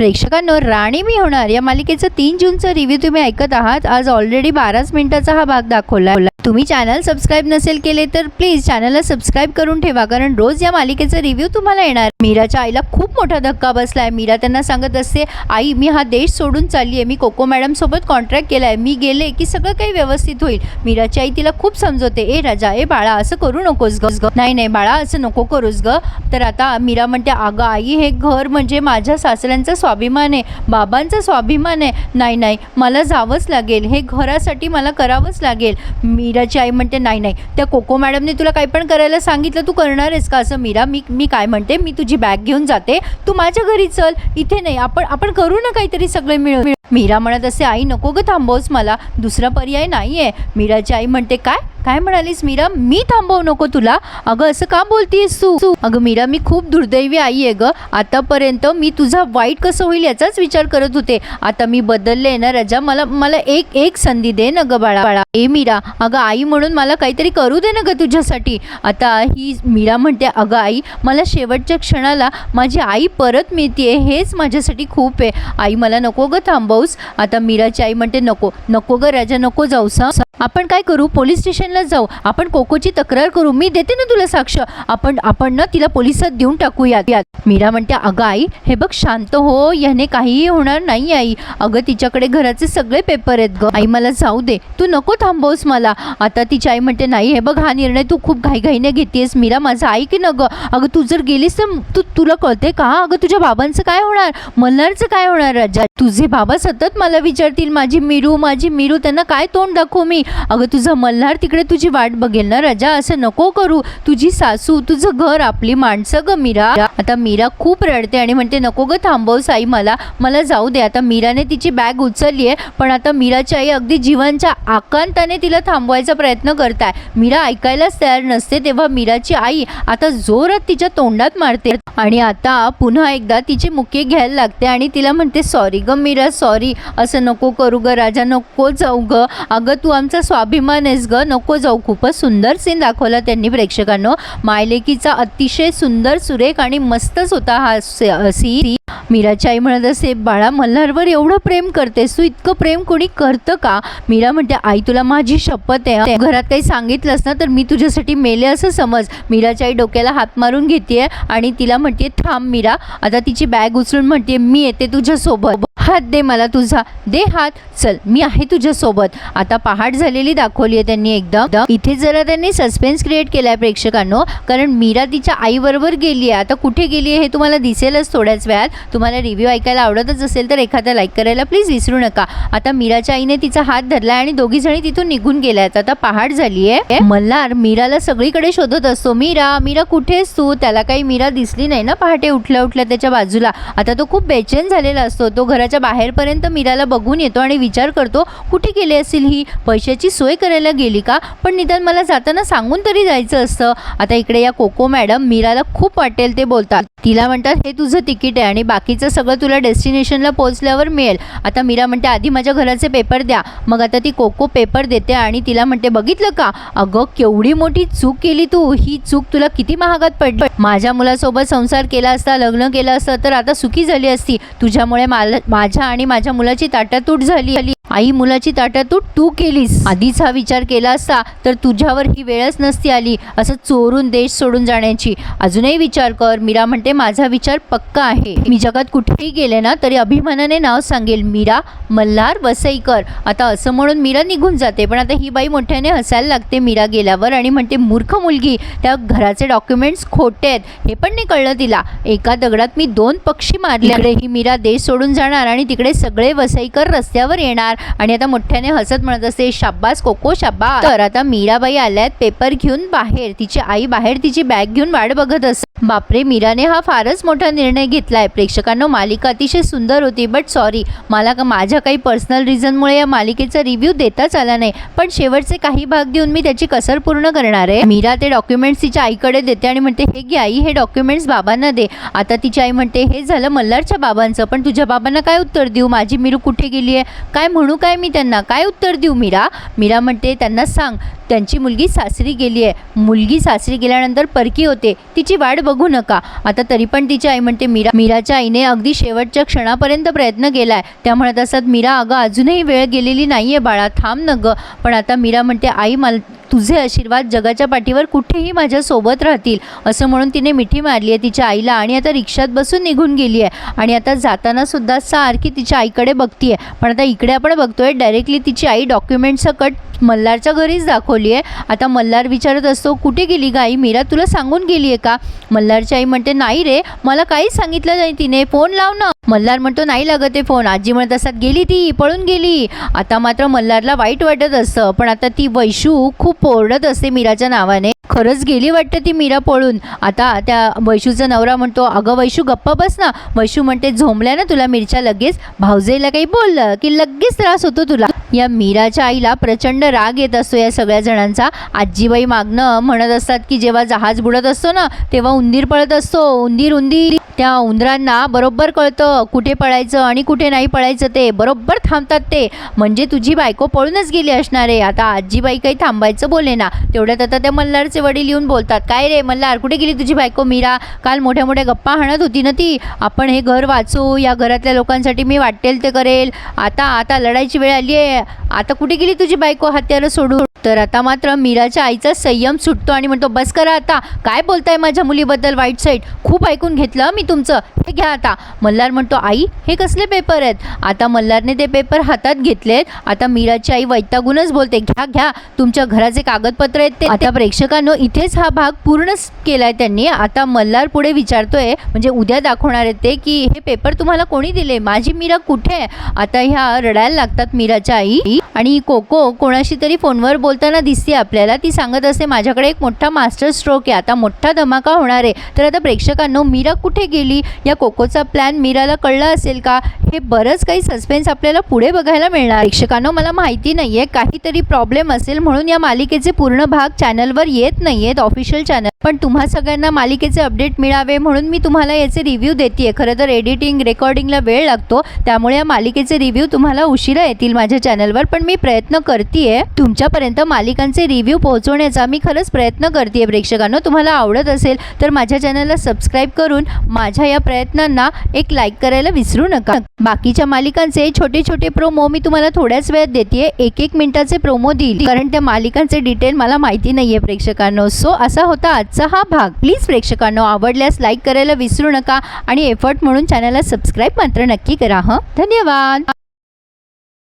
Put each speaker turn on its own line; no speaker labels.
प्रेक्षकांनो राणी मी होणार. या मालिकेचं तीन जूनचं रिव्ह्यू तुम्ही ऐकत आहात. आज ऑलरेडी बाराच मिनिटाचा हा भाग दाखवला. तुम्ही चॅनल सबस्क्राईब नसेल केले तर प्लीज चॅनलला सबस्क्राईब करून ठेवा कारण रोज या मालिकेचा रिव्ह्यू तुम्हाला येणार. मीराच्या आईला खूप मोठा धक्का बसला आहे मीरा त्यांना सांगत असते आई मी हा देश सोडून चालली आहे मी कोको मॅडमसोबत कॉन्ट्रॅक्ट केला आहे मी गेले की सगळं काही व्यवस्थित होईल. मीराची आई तिला खूप समजवते ए राजा ए बाळा असं करू नकोस ग. नाही नाही बाळा असं नको करूस ग. तर आता मीरा म्हणते अगं आई हे घर म्हणजे माझ्या सासऱ्यांचा स्वाभिमान आहे. बाबांचा स्वाभिमान आहे. नाही नाही मला जावंच लागेल. हे घरासाठी मला करावंच लागेल. मी मीराची आई म्हणते नाही नाही त्या कोको मॅडमने तुला काही पण करायला सांगितलं तू करणार आहेस का असं? मीरा मी मी काय म्हणते? मी तुझी बॅग घेऊन जाते. तू माझ्या घरी चल. इथे नाही आपण आपण करू ना काहीतरी सगळे मिळून मिळून. मीरा म्हणत असे आई नको ग थांबवस मला. दुसरा पर्याय नाही आहे मीराची आई म्हणते काय? काय म्हणालीस मीरा? मी थांबवू नको तुला. अगं असं का बोलतीयस तू? अगं मीरा मी खूप दुर्दैवी आई आहे ग. आतापर्यंत मी तुझा वाईट कसं होईल याचाच विचार करत होते. आता मी बदलले ना रजा मला मला एक एक संधी दे ना ग बाळा. बाळा ए मीरा अगं आई म्हणून मला काहीतरी करू दे ना ग तुझ्यासाठी. आता ही मीरा म्हणते अगं आई मला शेवटच्या क्षणाला माझी आई परत मिळते हेच माझ्यासाठी खूप आहे. आई मला नको ग जाऊस. आता मीराची आई म्हणते नको नको ग राजा नको जाऊस हं. आपण काय करू? पोलीस स्टेशनला जाऊ. आपण कोकोची तक्रार करू. मी देते ना तुला साक्ष. आपण आपण ना तिला पोलिसात देऊन टाकूयात. यात मीरा म्हणते अगं आई हे बघ शांत हो. याने काहीही होणार नाही आई. अगं तिच्याकडे घराचे सगळे पेपर आहेत ग. आई मला जाऊ दे. तू नको थांबवस मला. आता तिची आई म्हणते नाही हे बघ हा निर्णय तू खूप घाईघाईने घेतेस. मीरा माझं की न ग अगं तू जर गेलीस तर तू तुला कळते का? अगं तुझ्या बाबांचं काय होणार? मल्हारचं काय होणार? राजा तुझे बाबा सतत मला विचारतील माझी मिरू माझी मिरू त्यांना काय तोंड दाखवू मी? अगं तुझं मल्हार तिकडे तुझी वाट बघेल ना राजा असं नको करू. तुझी सासू तुझं घर आपली माणसं ग मीरा. आता मीरा खूप रडते आणि म्हणते नको ग थांबवस आई मला मला जाऊ दे. आता मीराने तिची बॅग उचलली आहे पण आता मीराची आई अगदी जीवनच्या आकांताने तिला थांबवायचा प्रयत्न करताय. मीरा ऐकायलाच तयार नसते तेव्हा मीराची आई आता जोरात तिच्या तोंडात मारते. आणि आता पुन्हा एकदा तिचे मुके घ्यायला लागते आणि तिला म्हणते सॉरी ग मीरा सॉरी. असं नको करू ग राजा नको जाऊ ग. अगं तू आमचा स्वाभिमान आहेस ग. नको जाऊ. खूपच सुंदर सीन दाखवला त्यांनी प्रेक्षकांनो. मायलेकीचा अतिशय सुंदर सुरेख आणि मस्तच होता हा सीन मीराची आई म्हणत असे बाळा मल्हारवर एवढं प्रेम करतेस? तू इतकं प्रेम कोणी करतं का? मीरा म्हणते आई तुला माझी शपथ आहे घरात काही सांगितलंस ना तर मी तुझ्यासाठी मेले असं समज. मीराची आई डोक्याला हात मारून घेते आणि तिला म्हणते थांब मीरा. आता तिची बॅग उचलून म्हणते मी येते तुझ्यासोबत. हात दे मला तुझा दे हात. चल मी आहे तुझ्यासोबत. आता पहाट झालेली दाखवली आहे त्यांनी एकदम इथे जरा त्यांनी सस्पेन्स क्रिएट केलाय प्रेक्षकांनो. कारण मीरा तिच्या आईबरोबर गेली आहे. आता कुठे गेली आहे हे तुम्हाला दिसेलच थोड्याच वेळात. तुम्हाला रिव्ह्यू ऐकायला आवडतच असेल तर एखादा लाईक करायला प्लीज विसरू नका. आता मीराच्या आईने तिचा हात धरला आणि दोघी जणी तिथून निघून गेल्यात आता पहाट झाली आहे. मल्हार मीराला सगळीकडे शोधत असतो. मीरा मीरा कुठेस तू? त्याला काही मीरा दिसली नाही ना. पहाटे उठल्या उठल्या त्याच्या बाजूला. आता तो खूप बेचैन झालेला असतो. तो घराच्या बाहेरपर्यंत मीराला बघून येतो आणि विचार करतो कुठे गेले असेल ही? पैशाची सोय करायला गेली का? पण निदान मला जाताना सांगून तरी जायचं असतं. आता इकडे या कोको मॅडम मीराला खूप वाटेल ते बोलतात. तिला म्हणतात हे तुझं तिकीट आहे आणि बाकीचं सगळं तुला डेस्टिनेशनला पोहोचल्यावर मिळेल. आता मीरा म्हणते आधी माझ्या घराचे पेपर द्या. मग आता ती कोको पेपर देते आणि तिला म्हणते बघितलं का? अगं केवढी मोठी चूक केली तू. ही चूक तुला किती महागात पडली. माझ्या मुलासोबत संसार केला असता लग्न केलं असतं तर आता सुखी झाली असती. तुझ्यामुळे मला माझ्या आणि माझ्या मुलाची ताटातूट झाली. झाली आई मुलाची ताटातूट तू केलीस. आधीच हा विचार केला असता तर तुझ्यावर ही वेळच नसती आली असं चोरून देश सोडून जाण्याची. अजूनही विचार कर मीरा म्हणते माझा विचार पक्का आहे. मी जगात कुठेही गेले ना तरी अभिमानाने नाव सांगेल. मीरा मल्हार वसईकर. आता असं म्हणून मीरा निघून जाते पण आता ही बाई मोठ्याने हसायला लागते मीरा गेल्यावर आणि म्हणते मूर्ख मुलगी त्या घराचे डॉक्युमेंट्स खोटे आहेत हे पण नाही कळलं तिला. एका दगडात मी दोन पक्षी मारले. ही मीरा देश सोडून जाणार आणि तिकडे सगळे वसईकर रस्त्यावर येणार. आणि आता मोठ्याने हसत म्हणत असते शाब्बास कोको शाब्बा तर आता मीराबाई आल्यात पेपर घेऊन बाहेर. तिची आई बाहेर तिची बॅग घेऊन वाट बघत असते बापरे मीराने हा फारच मोठा निर्णय घेतलाय. प्रेक्षकांना मालिका अतिशय सुंदर होती बट सॉरी मला का माझ्या काही पर्सनल रिझनमुळे या मालिकेचा रिव्ह्यू देताच आला नाही. पण शेवटचे काही भाग देऊन मी त्याची कसर पूर्ण करणार आहे. मीरा ते डॉक्युमेंट्स तिच्या आईकडे देते आणि म्हणते हे घे आई हे डॉक्युमेंट्स बाबांना दे. आता तिची आई म्हणते हे झालं मल्हारच्या बाबांचं पण तुझ्या बाबांना काय उत्तर देऊ? माझी मिरू कुठे गेली आहे काय म्हणू म्हणू काय मी त्यांना? काय उत्तर देऊ मीरा? मीरा म्हणते त्यांना सांग. त्यांची मुलगी सासरी गेली आहे. मुलगी सासरी गेल्यानंतर परकी होते. तिची वाट बघू नका. आता तरी पण तिची आई म्हणते मीरा मीराच्या आईने अगदी शेवटच्या क्षणापर्यंत प्रयत्न केला आहे त्या म्हणत असतात मीरा अगं अजूनही वेळ गेलेली नाही आहे बाळा. थांब न गं. पण आता मीरा म्हणते आई मला तुझे आशीर्वाद जगाच्या पाठीवर कुठेही माझ्या सोबत राहतील. असं म्हणून तिने मिठी मारली आहे तिच्या आईला आणि आता रिक्षात बसून निघून गेली आहे. आणि आता जाताना सुद्धा सारखी तिच्या आईकडे बघतीये. पण आता इकडे आपण बघतोय डायरेक्टली तिची आई डॉक्युमेंट कट मल्हारच्या घरीच दाखवली आहे. आता मल्हार विचारत असतो कुठे गेली गाई मीरा तुला सांगून गेली आहे का? मल्हारची आई म्हणते नाही रे मला काहीच सांगितलं नाही तिने. फोन लाव ना. मल्हार म्हणतो नाही लागत आहे फोन. आजी म्हणत असतात गेली ती पळून गेली. आता मात्र मल्हारला वाईट वाटत असतं. पण आता ती वैशू खूप ओरडत असते मीराच्या नावाने. खरंच गेली वाटतं ती मीरा पळून. आता त्या वैशूचा नवरा म्हणतो अगं वैशू गप्पा बस ना. वैशू म्हणते झोंबल्या ना तुला मिरच्या लगेच? भाऊजेला काही बोललं की लगेच त्रास होतो तुला. या मीराच्या आईला प्रचंड राग येत असतो या सगळ्या जणांचा. आजीबाई मागणं म्हणत असतात की जेव्हा जहाज बुडत असतो ना तेव्हा उंदीर पळत असतो. उंदीर उंदीर. त्या उंदरांना बरोबर कळतं कुठे पळायचं आणि कुठे नाही पळायचं ते. बरोबर थांबतात ते. म्हणजे तुझी बायको पळूनच गेली असणार आहे. आता आजीबाई काही थांबायचं बोले ना तेवढ्यात आता त्या मल्हारचे वडील येऊन बोलतात काय रे मल्हार कुठे गेली तुझी बायको मीरा? काल मोठ्या मोठ्या गप्पा हाणत होती ना ती. आपण हे घर वाचू या घरातल्या लोकांसाठी मी वाटेल ते करेल. आता आता लढायची वेळ आली आहे. आता कुठे गेली तुझी बायको? हत्यारं सोडून. तर आता मात्र मीराच्या आईचा संयम सुटतो आणि म्हणतो बस करा आता. काय बोलताय माझ्या मुलीबद्दल वाईट साईट खूप ऐकून घेतलं मी तुमचं. हे घ्या आता. मल्हार म्हणतो आई हे कसले पेपर आहेत? आता मल्हारने ते पेपर हातात घेतलेत. आता मीराची आई वैतागूनच बोलते घ्या घ्या. तुमच्या घराचे कागदपत्र आहेत ते आता प्रेक्षकांनो इथेच हा भाग पूर्ण केलाय त्यांनी. आता मल्हार पुढे विचारतोय म्हणजे उद्या दाखवणार आहेत ते की हे पेपर तुम्हाला कोणी दिले? माझी मीरा कुठे आहे? आता ह्या रडायला लागतात मीराच्या आई आणि कोको कोणाशी तरी फोनवर बोल बोलताना दिसते आपल्याला. ती सांगत असते माझ्याकडे एक मोठा मास्टर स्ट्रोक आहे. आता मोठा धमाका होणार आहे. तर आता प्रेक्षकांनो मीरा कुठे गेली? या कोकोचा प्लॅन मीराला कळला असेल का? हे बरंच काही सस्पेन्स आपल्याला पुढे बघायला मिळणार. प्रेक्षकांनो मला माहिती नाही आहे काहीतरी प्रॉब्लेम असेल म्हणून या मालिकेचे पूर्ण भाग चॅनलवर येत नाही आहेत ऑफिशियल चॅनल पण तुम्हा सगळ्यांना मालिकेचे अपडेट मिळावे म्हणून मी तुम्हाला याचे रिव्ह्यू देते खरं तर एडिटिंग रेकॉर्डिंगला वेळ लागतो त्यामुळे या मालिकेचे रिव्ह्यू तुम्हाला उशिरा येतील माझ्या चॅनलवर पण मी प्रयत्न करते तुमच्यापर्यंत मालिकांचे रिव्ह्यू पोहोचवण्याचा मी खरंच प्रयत्न करते प्रेक्षकांनो. तुम्हाला आवडत असेल तर माझ्या चॅनलला सबस्क्राईब करून माझ्या या प्रयत्नांना एक लाईक करायला विसरू नका. बाकीच्या मालिकांचे छोटे छोटे प्रोमो मी तुम्हाला थोड्याच वेळात देते एक एक मिनिटाचे प्रोमो देईल. कारण त्या मालिकांचे डिटेल मला माहिती नाहीये प्रेक्षकांनो. सो असा होता आजचा हा भाग. प्लीज प्रेक्षकांनो आवडल्यास लाईक करायला विसरू नका आणि एफर्ट म्हणून चॅनलला सबस्क्राईब मात्र नक्की करा हं? धन्यवाद.